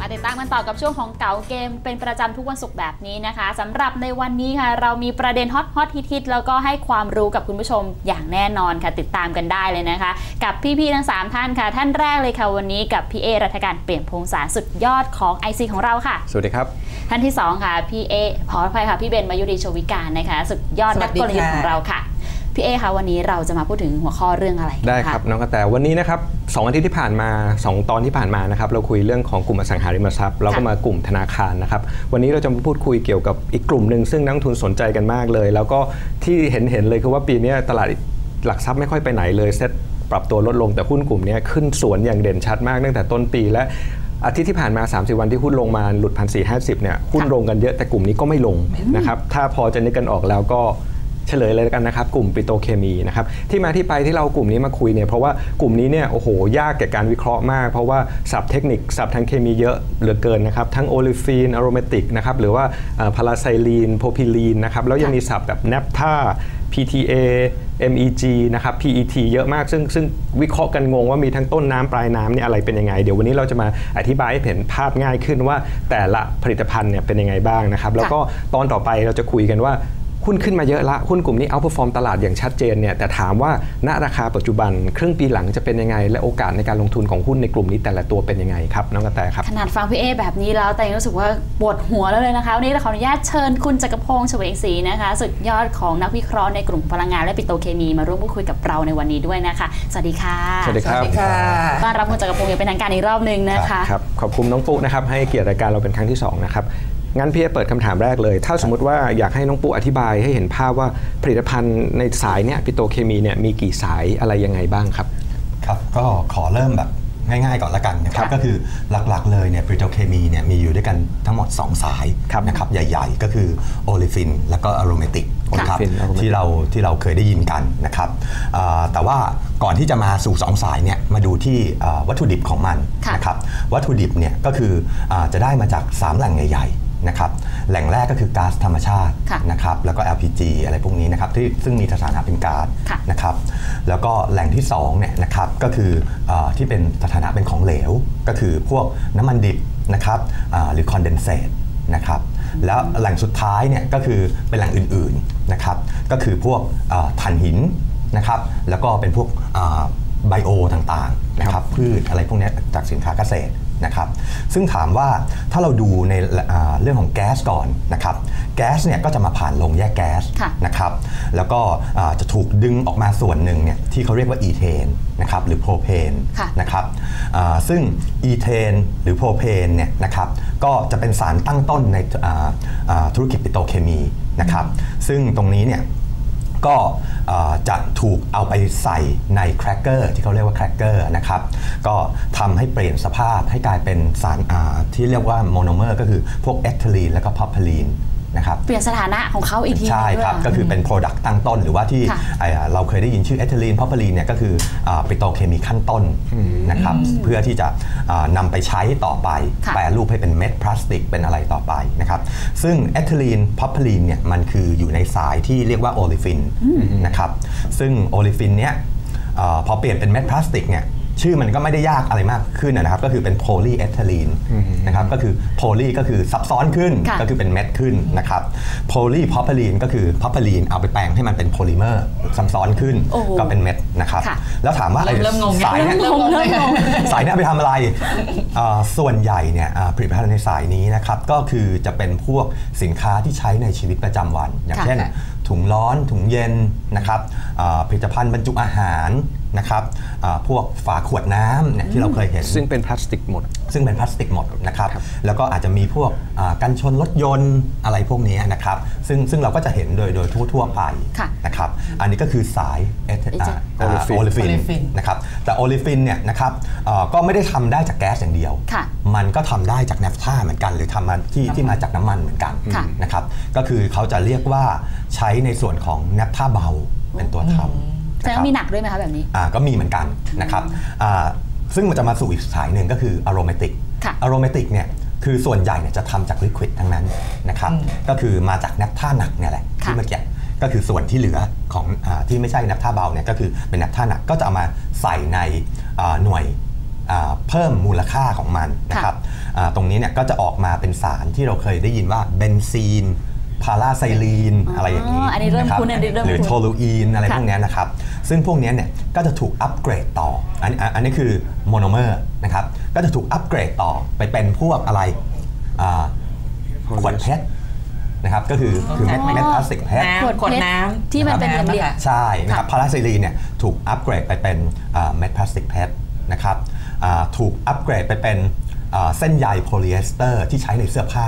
มาติดตามกันต่อกับช่วงของเก๋าเกมเป็นประจำทุกวันศุกร์แบบนี้นะคะสำหรับในวันนี้ค่ะ เรามีประเด็นฮอตฮอตฮิตฮิตแล้วก็ให้ความรู้กับคุณผู้ชมอย่างแน่นอนค่ะ ติดตามกันได้เลยนะคะ กับพี่ๆทั้ง 3 ท่านค่ะ ท่านแรกเลยค่ะวันนี้กับพี่เอรัฐการเปลี่ยนพงศารสุดยอดของ IC ของเราค่ะ สวัสดีครับ ท่านที่ 2 ค่ะพี่เอขออภัยค่ะพี่เบนมายุรีโชวิการนะคะ สุดยอดนักกลยุทธ์ของเราค่ะ พี่เอคะวันนี้เราจะมาพูดถึงหัวข้อเรื่องอะไรกันได้ครับน้องกระแตวันนี้นะครับสองอาทิตย์ที่ผ่านมา 2 ตอนที่ผ่านมานะครับเราคุยเรื่องของกลุ่มอสังหาริมทรัพย์เราก็มากลุ่มธนาคารนะครับวันนี้เราจะมาพูดคุยเกี่ยวกับอีกกลุ่มหนึ่งซึ่งนักลงทุนสนใจกันมากเลย แล้วก็ที่เห็นเห็นเลยคือว่าปีนี้ตลาดหลักทรัพย์ไม่ค่อยไปไหนเลยเซ็ตปรับตัวลดลงแต่หุ้นกลุ่มนี้ขึ้นสวนอย่างเด่นชัดมากตั้งแต่ต้นปีและอาทิตย์ที่ผ่านมา 30 วันที่หุ้นลงมาหลุดพันสี่ห้าสิบเนี่ยหุ้นลงกันเยอะแต่กลุ่มนี้ก็ไม่ลงนะครับถ้าพอจะนึกกันออกแล้วก็ เฉลยเลยกันนะครับ กลุ่มปิโตเคมีนะครับที่มาที่ไปที่เรากลุ่มนี้มาคุยเนี่ยเพราะว่ากลุ่มนี้เนี่ยโอ้โหยากแก่การวิเคราะห์มาก เพราะว่าศัพท์เทคนิคศัพท์ทางเคมีเยอะเหลือเกินนะครับทั้งโอลิฟีนอะโรมาติกนะครับหรือว่าพาราไซลีนโพพิลีนนะครับแล้วยังมีศัพท์แบบแนปท่า PTA MEG นะครับ PET เยอะมาก ซึ่งซึ่งวิเคราะห์กันงงว่ามีทั้งต้นน้ำปลายน้ำเนี่ยอะไรเป็นยังไง เดี๋ยววันนี้เราจะมาอธิบายให้เห็นภาพง่ายขึ้นว่าแต่ละผลิตภัณฑ์เนี่ยเป็นยังไงบ้างนะครับ แล้วก็ตอนต่อไปเราจะคุยกันว่า หุ้นขึ้นมาเยอะละหุ้นกลุ่มนี้เอาพอฟอร์มตลาดอย่างชัดเจนเนี่ยแต่ถามว่าณราคาปัจจุบันครึ่งปีหลังจะเป็นยังไง และโอกาสในการลงทุนของหุ้นในกลุ่มนี้แต่ละตัวเป็นยังไงครับน้องกระแตครับขนาดฟังพี่เอแบบนี้แล้วแต่ยังรู้สึกว่าปวดหัวแล้วเลยนะคะวันนี้เราขออนุญาตเชิญคุณจักรพงศ์เฉวงศรีนะคะสุดยอดของนักวิเคราะห์ในกลุ่มพลังงานและปิโตรเคมีมาร่วมพูดคุยกับเราในวันนี้ด้วยนะคะสวัสดีค่ะสวัสดีครับต้อนรับคุณจักรพงศ์อย่างเป็นทางการอีกรอบหนึ่งนะคะครับขอบคุณน้องปุ๊นะครับให้เกียรติรายการเราเป็นครั้งที่สองนะครับ งั้นพี่เอเปิดคำถามแรกเลย ถ้าสมมติว่าอยากให้น้องปุ๊อธิบายให้เห็นภาพว่าผลิตภัณฑ์ในสายเนี่ยปิโตรเคมีเนี่ยมีกี่สายอะไรยังไงบ้างครับ ครับก็ขอเริ่มแบบง่ายๆก่อนละกันนะครัครับบก็คือหลักๆเลยเนี่ยปริโตเคมีเนี่ยมีอยู่ด้วยกันทั้งหมด 2 สายครับนะครับใหญ่ๆ ก็คือโอลิฟินแล้วก็อะโรเมติกนะครับ Olefin Aromatic ที่เราที่เราเคยได้ยินกันนะครับอ่าแต่ว่าก่อนที่จะมาสู่ 2 สายเนี่ยมาดูที่อ่าวัตถุดิบของมันค่ะนะครับวัตถุดิบเนี่ยก็คืออาจะได้มาจาก 3 แหล่งใหญ่ๆ นะครับแหล่งแรกก็คือก๊าซธรรมชาติค่ะนะครับแล้วก็ LPG อะไรพวกนี้นะครับที่ซึ่งมีสถานะเป็นก๊าซค่ะนะครับแล้วก็แหล่งที่2เนี่ยนะครับก็คืออาที่เป็นสถานะเป็นของเหลว ก็คือพวกน้ำมันดิบนะครับอ่าหรือคอนเดนเซตนะครับแล้วแหล่งสุดท้ายเนี่ยก็คือเป็นแหล่งอื่นๆนะครับก็คือพวกอ่าถ่านหินนะครับแล้วก็เป็นพวกไบโอต่างๆนะครับพืชอะไรพวกเนี้ยจากสินค้าเกษตร นะครับซึ่งถามว่าถ้าเราดูในอ่าเรื่องของแก๊สก่อนนะครับแก๊สเนี่ยก็จะมาผ่านโรงแยกแก๊สค่ะนะครับแล้วก็อ่าจะถูกดึงออกมาส่วนหนึ่งเนี่ยที่เขาเรียกว่าอีเทนนะครับหรือโพรเพนค่ะนะครับอ่าซึ่งอีเทนหรือโพรเพนเนี่ยนะครับก็จะเป็นสารตั้งต้นในอ่าอ่าธุรกิจปิโตรเคมีนะครับซึ่งตรงนี้เนี่ย ก็จะถูกเอาไปใส่ในแครกเกอร์ที่เขาเรียกว่าแครกเกอร์นะครับก็ทำให้เปลี่ยนสภาพให้กลายเป็นสารอ่าที่เรียกว่าโมโนเมอร์ก็คือพวกเอทิลีนและก็พอพลีน นะครับเปลี่ยนสถานะของเขาอีกทีใช่ครับด้วยก็คือเป็น Product ตั้งต้น หรือว่าที่ค่ะไอ้เราเคยได้ยินชื่อเอทิลีนพอพลีนเนี่ยก็คือปิโตรเคมีขั้นต้นนะครับเพื่อที่จะอ่านำไปใช้ต่อไปค่ะแปรรูปให้เป็นเม็ดพลาสติกเป็นอะไรต่อไปนะครับซึ่งเอทิลีนพอพลีนเนี่ยมันคืออยู่ในสายที่เรียกว่าโอลิฟินนะครับซึ่งโอลิฟินเนี่ยอาพอเปลี่ยนเป็นเม็ดพลาสติกเนี่ย ชื่อมันก็ไม่ได้ยากอะไรมากขึ้นนะครับ ก็คือเป็นโพลีเอทิลีนนะครับ ก็คือโพลีก็คือซับซ้อนขึ้นค่ะก็คือเป็นเม็ดขึ้นนะครับโพลีพอพลีนก็คือพอพลีนเอาไปแปลงให้มันเป็นโพลิเมอร์ซับซ้อนขึ้นโอ้โหก็เป็นเม็ดนะครับค่ะแล้วถามว่าไอ้เริ่มงงสายเนี่ยเริ่มงงเริ่มงงสายเนี่ยเอาไปทำอะไรเอ่อส่วนใหญ่เนี่ยอ่าผลิตภัณฑ์ในสายนี้นะครับ ก็คือจะเป็นพวกสินค้าที่ใช้ในชีวิตประจำวัน อย่างค่ะเช่นถุงร้อนถุงเย็น นะครับอ่าผลิตภัณฑ์บรรจุอาหารนะครับอ่าพวกฝาขวดน้ำเนี่ยที่เราเคยเห็น ซึ่งเป็นพลาสติกหมด ซึ่งเป็นพลาสติกหมดนะครับ แล้วก็อาจจะมีพวกอ่ากันชนรถยนต์อะไรพวกนี้นะครับ ซึ่งซึ่งเราก็จะเห็นโดยโดยทั่วๆไปค่ะนะครับ อันนี้ก็คือสายเอทเอเจโอลิฟิน Olefin นะครับแต่โอลิฟินเนี่ยนะครับอ่าก็ไม่ได้ทำได้จากแก๊สอย่างเดียวค่ะมันก็ทำได้จากแนฟท่าเหมือนกัน หรือทำมาที่ที่มาจากน้ำมันเหมือนกันค่ะนะครับ ก็คือเขาจะเรียกว่าใช้ในส่วนของแนฟท่าเบา เป็นตัวทำแต่นะครับมีหนักด้วยไหมคะแบบนี้อ่าก็มีเหมือนกันนะครับอ่าซึ่งมันจะมาสู่อีกสายหนึ่งก็คืออ r o ร a มติกค่ะอ r o ร a มติกเนี่ยคือส่วนใหญ่เนี่ยจะทำจากลิควิดทั้งนั้นนะครับก็คือมาจากแนปท่าหนักเนี่ยแหละค่ะที่เมื่อกี้ก็คือส่วนที่เหลือของอาที่ไม่ใช่นับท่าเบาเนี่ยก็คือเป็นนับท่าหนักก็จะเอามาใส่ในอ่าหน่วยอ่าเพิ่มมูลค่าของมันนะครับอ่าตรงนี้เนี่ยก็จะออกมาเป็นสารที่เราเคยได้ยินว่าเบนซีนพาราไซลีนอ๋อออะไรอย่างนี้ อันนี้เริ่มะบคุ้นอันนี้เริ่มหรือคุ้นโทลูอีนอะไรค่ะพวกเนี้ยนะครับ ซึ่งพวกเนี้ยเนี่ยก็จะถูกอัปเกรดต่อ อันอันอันนี้คือโมโนเมอร์นะครับ ก็จะถูกอัปเกรดต่อไปเป็นพวกอะไรอ่าขวดเพชรนะครับก็คือคือเม็ดอ๋อเม็ดพลาสติกเพชรน้ำขวดขวดเพชรน้ำที่มันเป็นำเหลี่ยมะคะใช่นะครับค่ะพาราไซลีนเนี่ยถูกอัปเกรดไปเป็นอ่าเม็ดพลาสติกเพชรนะครับอ่าถูกอัปเกรดไปเป็นอ่าเส้นใยโพลีเอสเตอร์ที่ใช้ในเสื้อผ้า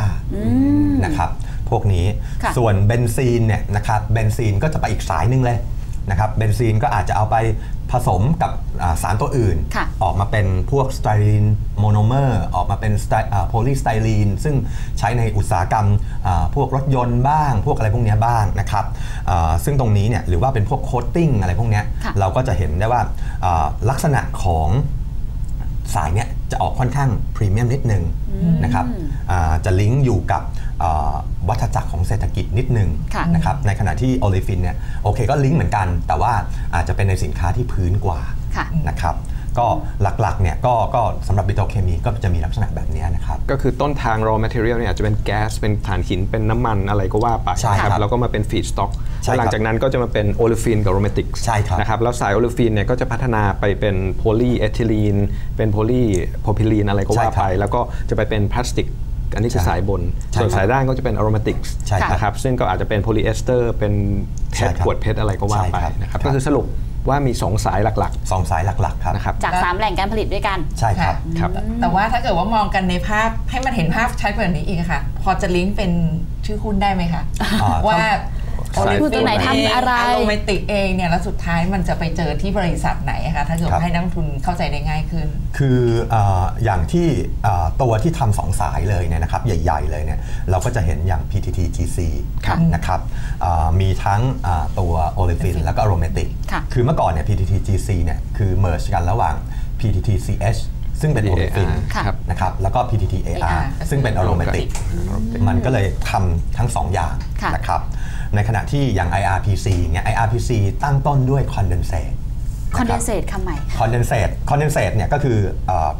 นะครับ พวกนี้ค่ะส่วนเบนซีนเนี่ยนะครับเบนซีนก็จะไปอีกสายหนึ่งเลยนะครับเบนซีนก็อาจจะเอาไปผสมกับอ่าสารตัวอื่นค่ะออกมาเป็นพวกสไตรีนโมโนเมอร์ออกมาเป็นโพลีสไตรีนซึ่งใช้ในอุตสาหกรรมอ่าพวกรถยนต์บ้าง พวกอะไรพวกเนี้ยบ้างนะครับอ่าซึ่งตรงนี้เนี่ยหรือว่าเป็นพวกโคตติ้งอะไรพวกเนี้ยค่ะเราก็จะเห็นได้ว่าอ่าลักษณะของสายเนี่ยจะออกค่อนข้างพรีเมียมนิดนึงนะครับอ่าจะลิงก์อยู่กับอ่า วัฏจักรของเศรษฐกิจนิดนึงค่ะนะครับในขณะที่โอลิฟินเนี่ยโอเคก็ลิงก์เหมือนกัน แต่ว่าอาจจะเป็นในสินค้าที่พื้นกว่าค่ะนะครับก็หลักๆเนี่ยก็ก็สำหรับบิโตเคมีก็จะมีลักษณะแบบเนี้ยนะครับ ก็คือต้นทาง raw material เนี่ยอาจจะเป็นแก๊สเป็นถ่านหินเป็นน้ำมันอะไรก็ว่าไปใช่ครับแล้วก็มาเป็น feed stock ใช่ครับแล้วหลังจากนั้นก็จะมาเป็นโอลิฟินกับโรแมติกใช่ครับนะครับแล้วสายโอลิฟินเนี่ยก็จะพัฒนาไปเป็นโพลีเอทิลีนเป็นโพลีโพรพิลีนอะไรก็ว่าใช่ครับไป แล้วก็จะไปเป็นพลาสติก อันนี้คือใช่สายบนใช่ส่วนครับสายล่างก็จะเป็นอโรมาติกใช่ครับนะครับซึ่งก็อาจจะเป็นโพลีเอสเตอร์เป็นเพใช่ชรครับขวดเพชรอะไรก็ว่าใช่ไปครับนะครับครับก็คือสรุปว่ามี 2 สายหลักสองสายหลักๆครับๆนะครับจาก 3 แหล่งการผลิตด้วยกันใช่ครับครับ แต่ว่าถ้าเกิดว่ามองกันในภาพให้มันเห็นภาพชัดกว่านี้อีกอะค่ะ พอจะลิงก์เป็นชื่อหุ้นได้ไหมคะอ่าว่า สายโอลิหุ้นตัวไหนทำอะไรโรแมติกเองเนี่ยแล้วสุดท้ายมันจะไปเจอที่บริษัทไหนอะคะถ้าเกิดครับให้นักลงทุนเข้าใจได้ง่ายขึ้น คือเอออย่างที่เอ่อตัวที่ทำสองสายเลยเนี่ยนะครับ ใหญ่ๆเลยเนี่ยเราก็จะเห็นอย่าง PTT GC ค่ะนะครับเอ่อมีทั้งเอ่อตัวโอลิฟินแล้วก็โรแมติกค่ะคือเมื่อก่อนเนี่ย PTT GC เนี่ยคือ merge กันระหว่าง PTT CH ซึ่งเป็นโอลิฟินค่ะนะครับแล้วก็ PTT AR AR ซึ่งเป็นอโรแมติกมันก็เลยทำทั้งสองอย่างค่ะนะครับ ในขณะที่อย่าง IRPC เนี่ย IRPC ตั้งต้นด้วย condensate คอนเดนเซตคำใหม่คอนเดนเซตคอนเดนเซตเนี่ยก็คือเออ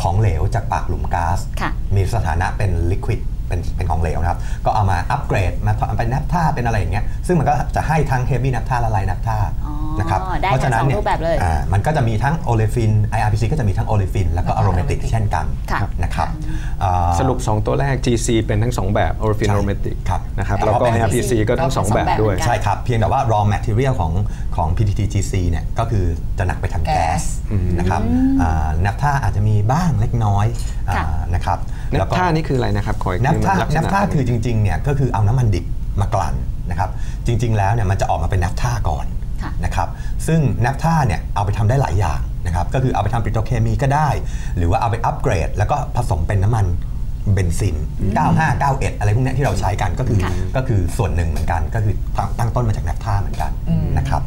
ของเหลวจากปากหลุมก๊าซค่ะมีสถานะเป็นลิควิด เป็นเป็นของเหลวนะครับ ก็เอามาอัปเกรดมาทำเป็นนับท่าเป็นอะไรอย่างเงี้ยซึ่งมันก็จะให้ทั้งเฮฟวี่นับท่าและไลท์นับท่าอ๋อนะครับได้ทั้งสองรูปแบบเลยอ่ามันก็จะมีทั้งโอเลฟิน IRPC ก็จะมีทั้งโอเลฟิน แล้วก็แล้วก็อะโรเมติก aromatic เช่นกันค่ะนะครับอ่าสรุป 2 ตัวแรก GC เป็นทั้ง 2 แบบ o r i f i n ใช่ o r m a t i c ครับนะครับแล้วก็แล้วก็ ARPC ก็ทั้งก็2สองแบบแบบด้วยเหมือนกันใช่ครับเพียงแต่ว่า raw material ของ ของ PTTGC เนี่ยก็คือจะหนักไปทางแก๊สแก๊สนะครับอ่านับท่าอาจจะมีบ้างเล็กน้อยค่ะอ่านะครับนัแล้บวก็ท่านี่คืออะไรนะครับขออีกนับทีท่าลักษนับณะท่าคือจริงๆเนี่ยก็คือเอาน้ำมันดิบมากลั่นนะครับจริง ๆ แล้วเนี่ยมันจะออกมาเป็นนับท่าก่อนค่ะนะครับซึ่งนับท่าเนี่ยเอาไปทำได้หลายอย่างนะครับก็คือเอาไปทำปิโตรเคมีก็ได้ หรือว่าเอาไปอัปเกรด แล้วก็ผสมเป็นน้ำมันเบนซิน 95 91 อะไรพวกเนี้ยที่เราใช้กันก็คือค่ะก็คือส่วนหนึ่งเหมือนกัน ก็คือตั้งตั้งต้นมาจากนับท่าเหมือนกันนะครับ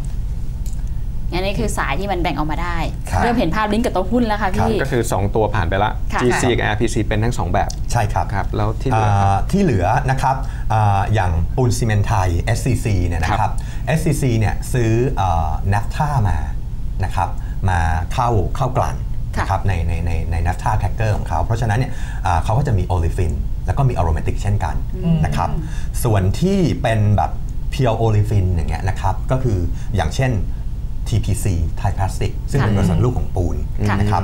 งั้นนี่คือสายที่มันแบ่งออกมาได้ครับเริ่มเห็นภาพลิงก์กับตัวหุ้นแล้วค่ะพี่ก็คือ 2 ตัวผ่านไปละค่ะ GC กับ ARPC เป็นทั้ง 2 แบบใช่ครับครับแล้วที่เหลือครับอ่าที่เหลือนะครับอาอย่างปูนซีเมนต์ไทย SCC เนี่ยนะคครัรับบ SCC เนี่ยซื้อนัฟท่ามานะครับมาเข้าเข้ากลั่นค่ะนะครับในในในในนัฟท่าแท็กเกอร์ของเขา เพราะฉะนั้นเนี่ยอ่าเขาก็จะมีโอลิฟินแล้วก็มีอโรมาติกเช่นกันนะครับส่วนที่เป็นแบบเพียวโอลิฟินอย่างเงี้ยนะครับก็คืออย่างเช่น TPC ไทยพลาสติกซึ่งเป็นค่ะบริษัทลูกของปูนค่ะนะครับ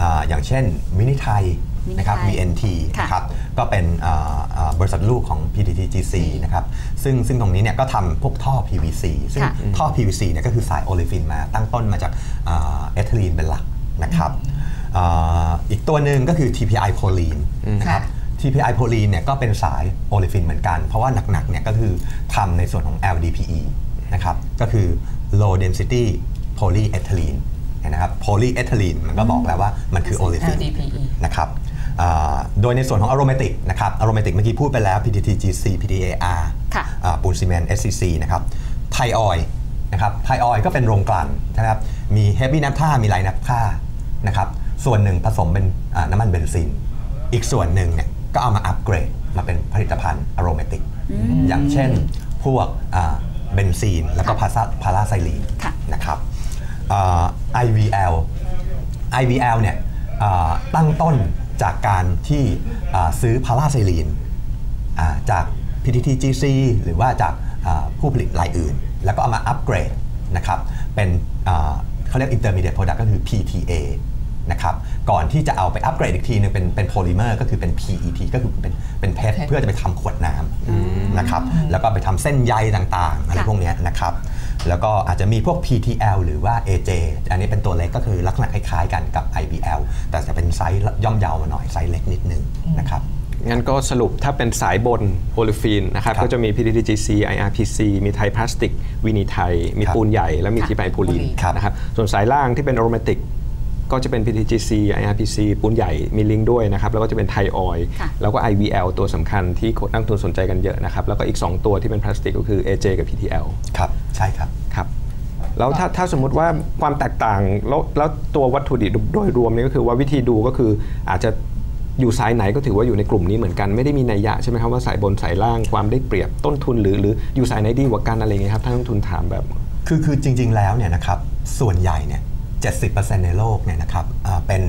อาอย่างเช่นมินิไทยนะครับ Mini Thai VNT ค่ะนะครับก็เป็นอ่าอ่าบริษัทลูกของ PTTGC นะครับซึ่งซึ่งตรงนี้เนี่ยก็ทำพวกท่อ PVC ซึ่งค่ะท่อ PVC เนี่ยก็คือสายโอลิฟินมาตั้งต้นมาจากเอทิลีนเป็นหลักนะครับอ่าอีกตัวหนึ่งก็คือ TPI โพลีนนะครับค่ะ TPI โพลีนเนี่ยก็เป็นสายโอลิฟินเหมือนกัน เพราะว่าหนักๆเนี่ยก็คือทำในส่วนของ LDPE นะครับก็คือ low density polyethylene นะครับ polyethylene มันก็บอกแล้วว่ามันคือโอลิฟิน LDPE นะครับอ่าโดยในส่วนของอโรมาติกนะครับอโรมาติกเมื่อกี้พูดไปแล้ว PTTGC PTAR ค่ะอ่าปูนซีเมนต์ SCC นะครับไทยออยนะครับไทยออยก็เป็นโรงกลั่นนะครับมีเฮฟวี่นับท่ามีไลน์นับท่านะครับส่วนหนึ่งผสมเป็นอ่าน้ำมันเบนซิน อีกส่วนหนึ่งเนี่ยก็เอามาอัปเกรดมาเป็นผลิตภัณฑ์อโรมาติก อย่างเช่นพวกอ่า เบนซีน แล้วก็พาราพาราไซลีนค่ะนะครับเอ่อ IVL IVL เนี่ยเอ่อตั้งต้นจากการที่เอ่อซื้อพาราไซลีนอ่าจาก PTTGC หรือว่าจากอ่าผู้ผลิตรายอื่น แล้วก็เอามาอัปเกรดนะครับเป็นอ่าเขาเรียก intermediate product ก็คือ PTA นะครับก่อนที่จะเอาไปอัปเกรดอีกทีหนึงเป็นเป็นโพลิเมอร์ก็คือเป็น PET ก็คือเป็นเป็นเพชรเพชรเพื่อจะไปทำขวดน้ำนะครับแล้วก็ไปทำเส้นใยต่างๆอะไรค่ะพวกเนี้ยนะครับแล้วก็อาจจะมีพวก PTL หรือว่า AJ อันนี้เป็นตัวเล็กก็คือลักษณะคล้ายๆกันกับ IBL แต่จะเป็นไซส์ย่อมเยาวมาหน่อยไซส์เล็กนิดนึงนะครับงั้นก็สรุปถ้าเป็นสายบนโอลิฟีนนะครับครับก็จะมี PTTGC IRPC มีไทยพลาสติกวินีไทยมีครับปูนใหญ่ แล้วมีค่ะทีไบโพลีนครับนะครับส่วนสายล่างที่เป็นอโรมาติก ก็จะเป็น PTTGC IRPC ปูนใหญ่มีลิงก์ด้วยนะครับ แล้วก็จะเป็นไทยออยล์ค่ะแล้วก็ IVL ตัวสำคัญที่คนนักลงทุนสนใจกันเยอะนะครับ แล้วก็อีก 2 ตัวที่เป็นพลาสติกก็คือ AJ กับ PTL ครับ ใช่ครับครับแล้วถ้าถ้าสมมุติว่าความแตกต่างแล้วแล้วตัววัตถุดิบโดยรวมนี่ก็คือว่าวิธีดูก็คืออาจจะอยู่สายไหนก็ถือว่าอยู่ในกลุ่มนี้เหมือนกันไม่ได้มีนัยยะใช่ไหมครับว่าสายบนสายล่างความได้เปรียบต้นทุนหรือหรืออยู่สายไหนดีกว่ากันอะไรอย่างเงี้ยครับถ้านักลงทุนถามแบบ คือคือจริง ๆ แล้วเนี่ยนะครับส่วนใหญ่เนี่ย 70%ในโลกเนี่ยนะครับอ่าเป็น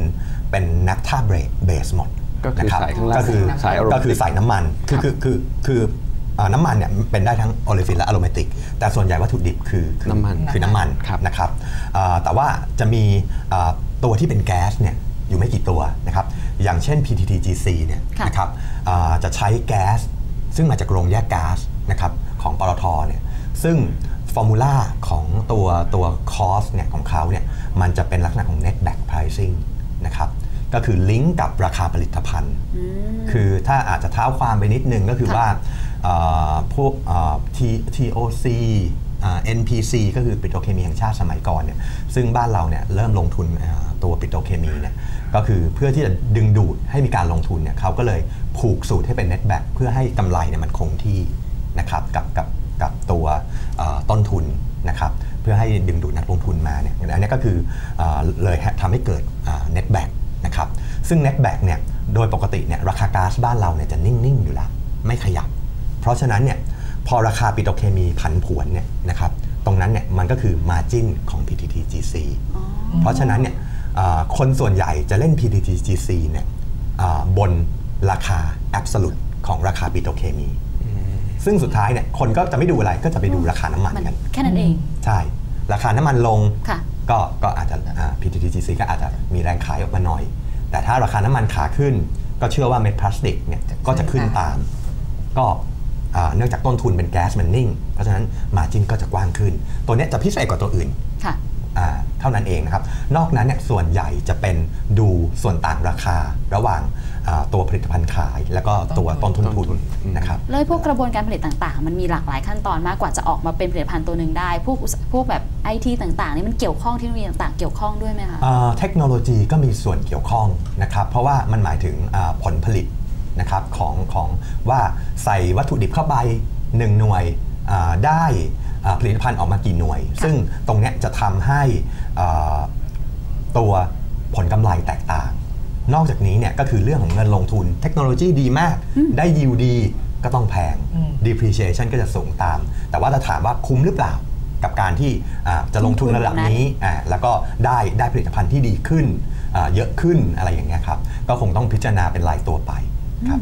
เป็นนักท่าเบรกเบสหมดก็คือนะรับสายข้างล่างก็คือสายอโรมาติกก็คือสายน้ำมันคือคือคือคืออ่าน้ำมันเนี่ยเป็นได้ทั้งโอลิฟินและอะโรมาติก แต่ส่วนใหญ่วัตถุดิบคือคือน้ำมันคือน้ำมันครับนะครับอ่าแต่ว่าจะมีอ่าตัวที่เป็นแก๊สเนี่ยอยู่ไม่กี่ตัวนะครับอย่างเช่น PTTGC เนี่ยค่ะนะครับอ่าจะใช้แก๊สซึ่งมาจากโรงแยกก๊าซนะครับของปตทเนี่ยซึ่ง ฟอร์มูลาของตัวตัวคอสเนี่ยของเขาเนี่ยมันจะเป็นลักษณะของ net back pricing นะครับก็คือลิงก์กับราคาผลิตภัณฑ์ คือถ้าอาจจะเท้าความไปนิดนึงก็คือค่ะว่าเอ่อพวกเอ่อ T- TOC อ่า NPC ก็คือปิโตรเคมีแห่งชาติสมัยก่อนเนี่ยซึ่งบ้านเราเนี่ยเริ่มลงทุนอ่าตัวปิโตรเคมีเนี่ยก็คือเพื่อที่จะดึงดูดให้มีการลงทุนเนี่ยเขาก็เลยผูกสูตรให้เป็น net back เพื่อให้กำไรเนี่ยมันคงที่นะครับกับกับ กับตัวเอ่อต้นทุนนะครับเพื่อให้ดึงดูดนักลงทุนมาเนี่ยอันนี้ก็คือเออเลยทำให้เกิดอ่า net back นะครับซึ่ง net back เนี่ยโดยปกติเนี่ยราคาก๊าซบ้านเราเนี่ยจะนิ่ง ๆ อยู่แล้ว ไม่ขยับ เพราะฉะนั้นเนี่ยพอราคาปิโตรเคมีผันผวนเนี่ยนะครับตรงนั้นเนี่ยมันก็คือ margin ของ PTTGC เพราะฉะนั้นเนี่ยอ่าคนส่วนใหญ่จะเล่น PTTGC เนี่ยอ่าบนราคา absolute ของราคาปิโตรเคมี ซึ่งสุดท้ายเนี่ยคนก็จะไม่ดูอะไรก็จะไปดูราคาน้ำมันมันกันแค่นั้นเองใช่ราคาน้ำมันลงค่ะก็ก็อาจจะอ่า PTTGC ก็อาจจะมีแรงขายออกมาหน่อย แต่ถ้าราคาน้ำมันขาขึ้น ก็เชื่อว่าเม็ดพลาสติกเนี่ยก็จะขึ้นตาม ก็อ่าเนื่องจากต้นทุนเป็นแก๊สมันนิ่ง เพราะฉะนั้นมาจินก็จะกว้างขึ้น ตัวเนี้ยจะพิเศษกว่าตัวอื่นค่ะอ่า เท่านั้นเองนะครับ นอกนั้นเนี่ยส่วนใหญ่จะเป็นดูส่วนต่างราคาระหว่างอ่าตัวผลิตภัณฑ์ขาย แล้วก็ตัวต้นทุนทุนนะครับแล้วพวกกระบวนการผลิตต่างๆ มันมีหลากหลายขั้นตอนมากกว่าจะออกมาเป็นผลิตภัณฑ์ตัวหนึ่งได้ พวกอุตสพวกแบบไอทีต่างๆนี่มันเกี่ยวข้องเทคโนโลยีต่างๆ เกี่ยวข้องด้วยไหมคะอ่าเทคโนโลยีก็มีส่วนเกี่ยวข้องนะครับเพราะว่ามันหมายถึงอ่าผลผลิตนะครับของของว่าใส่วัตถุดิบเข้าไปหนึ่งหน่วยอ่าได้อ่า ผลิตภัณฑ์ออกมากี่หน่วย ซึ่งตรงเนี้ยจะทำให้อ่าตัวผลกำไรแตกต่าง นอกจากนี้เนี่ยก็คือเรื่องของเงินลงทุน เทคโนโลยีดีมาก ได้ยิวดีก็ต้องแพงอืม depreciation ก็จะสูงตาม แต่ว่าถ้าถามว่าคุ้มหรือเปล่ากับการที่อ่าจะลงทุนระดับนี้อ่าแล้วก็ได้ได้ผลิตภัณฑ์ที่ดีขึ้นอ่าเยอะขึ้นอะไรอย่างเงี้ยครับ ก็คงต้องพิจารณาเป็นรายตัวไปครับ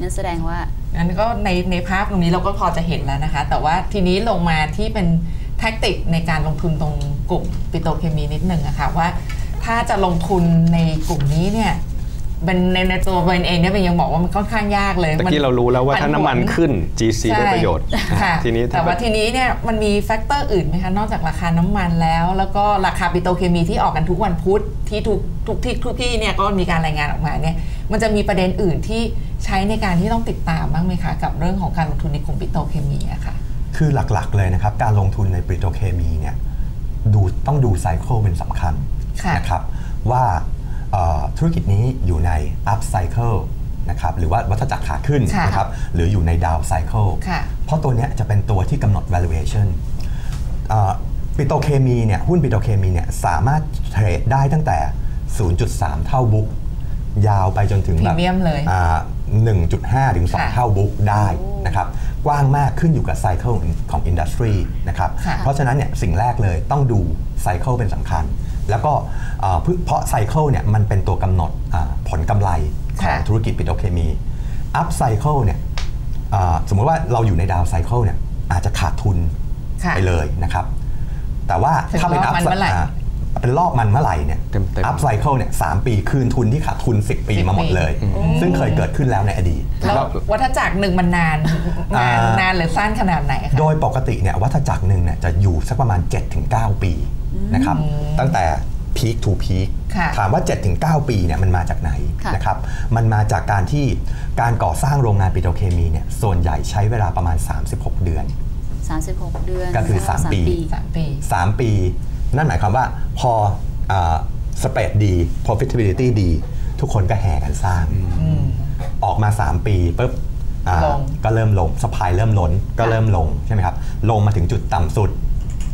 นั่นแสดงว่างั้นก็ในในภาพตรงนี้เราก็พอจะเห็นแล้วนะคะ แต่ว่าทีนี้ลงมาที่เป็นแท็กติกในการลงทุนตรงกลุ่มปิโตรเคมีนิดหนึ่งอะค่ะว่า ถ้าจะลงทุนในกลุ่มนี้เนี่ย เป็นในในตัวเบนเองเนี่ยเป็นยังบอกว่ามันค่อนข้างยากเลยตะกี้เรารู้แล้วว่าถ้าน้ำมันขึ้น GC ได้ประโยชน์ค่ะทีนี้แต่ถ้าว่าทีนี้เนี่ยมันมีแฟกเตอร์อื่นไหมคะ นอกจากราคาน้ำมันแล้ว แล้วก็ราคาปิโตรเคมีที่ออกกันทุกวันพุธที่ทุกทุกที่ทุกที่เนี่ยก็มีการรายงานออกมาเนี่ยมันจะมีประเด็นอื่นที่ใช้ในการที่ต้องติดตามบ้างไหมคะ กับเรื่องของการลงทุนในกลุ่มปิโตรเคมีอะค่ะคือหลักๆเลยนะครับการลงทุนในปิโตรเคมีเนี่ยดูต้องดูไซเคิลเป็นสำคัญค่ะนะครับว่าเอ่อ ธุรกิจนี้อยู่ใน up cycle นะครับหรือว่าวัฏจักรขาขึ้นค่ะนะครับหรืออยู่ใน down cycle ค่ะเพราะตัวเนี้ยจะเป็นตัวที่กำหนด valuation เอ่อปิโตรเคมีเนี่ยหุ้นปิโตรเคมีเนี่ยสามารถเทรดได้ตั้งแต่ 0.3 เท่าบุ๊กยาวไปจนถึงแบบพรีเมียมเลยอ่า1.5ถึงค่ะ2เท่าบุ๊กได้นะครับกว้างมากขึ้นอยู่กับไซเคิลของอินดัสทรีนะครับค่ะเพราะฉะนั้นเนี่ยสิ่งแรกเลยต้องดูไซเคิลเป็นสำคัญ แล้วก็เอ่อเพราะไซเคิลเนี่ยมันเป็นตัวกำหนดอ่าผลกำไรของค่ะธุรกิจปิโตรเคมีอัพไซเคิลเนี่ยอ่าสมมติว่าเราอยู่ในดาวไซเคิลเนี่ยอาจจะขาดทุนค่ะไปเลยนะครับ แต่ว่าถึงถ้าเป็นรอบอัพมันเมื่อไหร่เป็นรอบมันเมื่อไหร่เนี่ยเต็มๆอัพไซเคิลเนี่ยสามปีคืนทุนที่ขาดทุน 10 ปี10มาหมดเลยปีซึ่งเคยเกิดขึ้นแล้วในอดีตแล้ววัฏจักรหนึ่งมันนานนานอ่านนานหรือสั้นขนาดไหนคะโดยปกติเนี่ยวัฏจักรหนึ่งเนี่ยจะอยู่สักประมาณ 7-9 ปี นะครับตั้งแต่ peak to peak ค่ะถามว่า 7-9 ปีเนี่ยมันมาจากไหนค่ะนะครับมันมาจากการที่การก่อสร้างโรงงานปิโตรเคมีเนี่ยส่วนใหญ่ใช้เวลาประมาณ 36 เดือน 36 เดือนก็คือสามปีสามปี 3 ปี นั่นหมายความว่าพอสเปดดี profitability ดี ทุกคนก็แห่กันสร้าง ออกมา 3 ปีปุ๊บอ่าลงก็เริ่มลงสปายเริ่มล้นก็เริ่มลงใช่ไหมครับลงมาถึงจุดต่ำสุด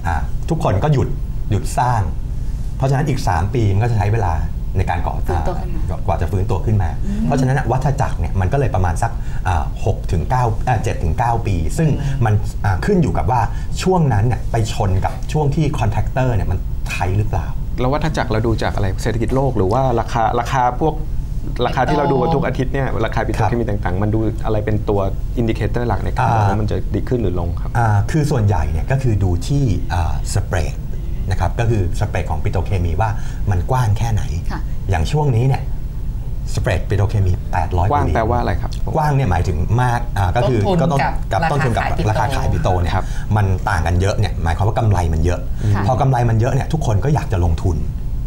อ่าทุกคนก็หยุด หยุดสร้าง เพราะฉะนั้นอีก 3 ปีมันก็จะใช้เวลาในการก่อฟื้นตัวขึ้นมาอ่ากว่าจะฟื้นตัวขึ้นมา เพราะฉะนั้นวัฏจักรเนี่ยมันก็เลยประมาณสักหกถึงเก้าเจ็ดถึงเก้าปี ซึ่งมันอ่าขึ้นอยู่กับว่าช่วงนั้นเนี่ยไปชนกับช่วงที่คอนแทคเตอร์เนี่ยมันไทยหรือเปล่า แล้ววัฏจักรเราดูจากอะไรเศรษฐกิจโลกหรือว่าราคาราคาพวกราคาที่เราดูกันทุกอาทิตย์เนี่ยราคาปิโตรเคมีต่างๆ มันดูอะไรเป็นตัวอินดิเคเตอร์หลักในการอ่าบอกว่ามันจะดีขึ้นหรือลงครับอ่าคือส่วนใหญ่เนี่ยก็คือดูที่สเปรด นะครับก็คือสเปรดของปิโตรเคมีว่ามันกว้างแค่ไหนค่ะอย่างช่วงนี้เนี่ยสเปรดปิโตรเคมี 800กว้างมิลลิแปลว่าอะไรครับ กว้างเนี่ยหมายถึงมากอ่าก็คือต้นทุนก็ต้นกับกับต้นทุนกับราคาขายปิโตรราคาขายปิโตเนี่ยครับมันต่างกันเยอะเนี่ยหมายความว่ากำไรมันเยอะค่ะพอกำไรมันเยอะเนี่ยทุกคนก็อยากจะลงทุน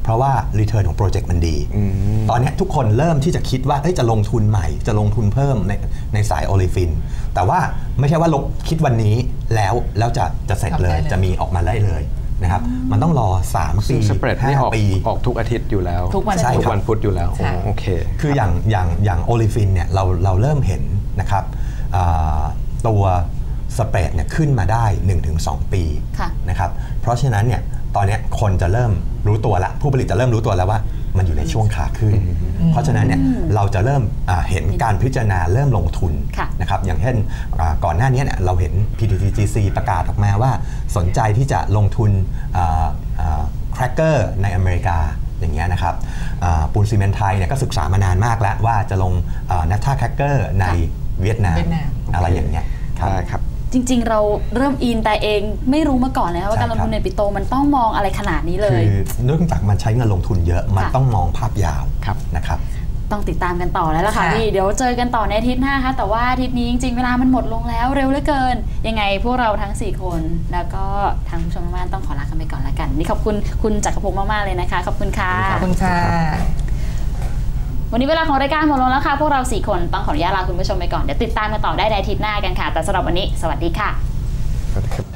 เพราะว่า return ของโปรเจกต์มันดีอืมตอนเนี้ยทุกคนเริ่มที่จะคิดว่าเอ้ยจะลงทุนใหม่ จะลงทุนเพิ่มในในสายโอลิฟิน แต่ว่าไม่ใช่ว่าลงคิดวันนี้แล้วแล้วจะจะเสร็จเลยทำได้เลยจะมีออกมาได้เลย นะครับมันต้องรอ 3 ปีซึ่งสเปรดนี่ออก5ปีออกทุกอาทิตย์อยู่แล้ว ทุกวันใช่ทุกครับวันพุธอยู่แล้วใช่โอ้โอเคคืออย่างอย่างอย่างโอลิฟินเนี่ยเราเราเริ่มเห็นนะครับอ่าตัวสเปรดเนี่ยขึ้นมาได้ 1-2 ปีค่ะนะครับเพราะฉะนั้นเนี่ยตอนเนี้ยคนจะเริ่มรู้ตัวละผู้ผลิตจะเริ่มรู้ตัวแล้วว่า มันอยู่ในช่วงขาขึ้น เพราะฉะนั้นเนี่ยเราจะเริ่มอ่าเห็นการพิจารณาเริ่มลงทุนค่ะนะครับอย่างเช่นอ่าก่อนหน้านี้เนี่ยเราเห็น PTTGC ประกาศออกมาว่าสนใจที่จะลงทุนแครกเกอร์ในอเมริกาอย่างเงี้ยนะครับอ่าปูนซีเมนต์ไทยเนี่ยก็ศึกษามานานมากแล้วว่าจะลงนัทท่าแครกเกอร์ในเวียดนามเวียดนามอะไรอย่างเงี้ยครับได้ครับ จริง ๆ เราเริ่มอินแต่เองไม่รู้มาก่อนเลยนะว่าใช่การลงทุนครับในปิโตมันต้องมองอะไรขนาดนี้เลคืยอเนื่องจากมันใช้เงินลงทุนเยอะมันค่ะต้องมองภาพยาวครับนะครับต้องติดตามกันต่อแล้วล่ะค่ะค่ะพี่เดี๋ยวเจอกันต่อในอาทิตย์หน้าค่ะแต่ว่าอาทิตย์นี้จริงๆเวลามันหมดลงแล้วเร็วเหลือเกิน ยังไงพวกเราทั้ง 4 คน แล้วก็ทางผู้ชมทางบ้านต้องขอลากันไปก่อนละกัน นี่ขอบคุณคุณจักรพงศ์มากๆเลยนะคะ ขอบคุณค่ะขอบคุณค่ะ วันนี้เวลาของรายการหมดลงแล้วค่ะ พวกเรา 4 คนต้องขออนุญาตลาคุณผู้ชมไปก่อน เดี๋ยวติดตามกันต่อได้ในอาทิตย์หน้ากันค่ะ แต่สำหรับวันนี้ สวัสดีค่ะ สวัสดีครับ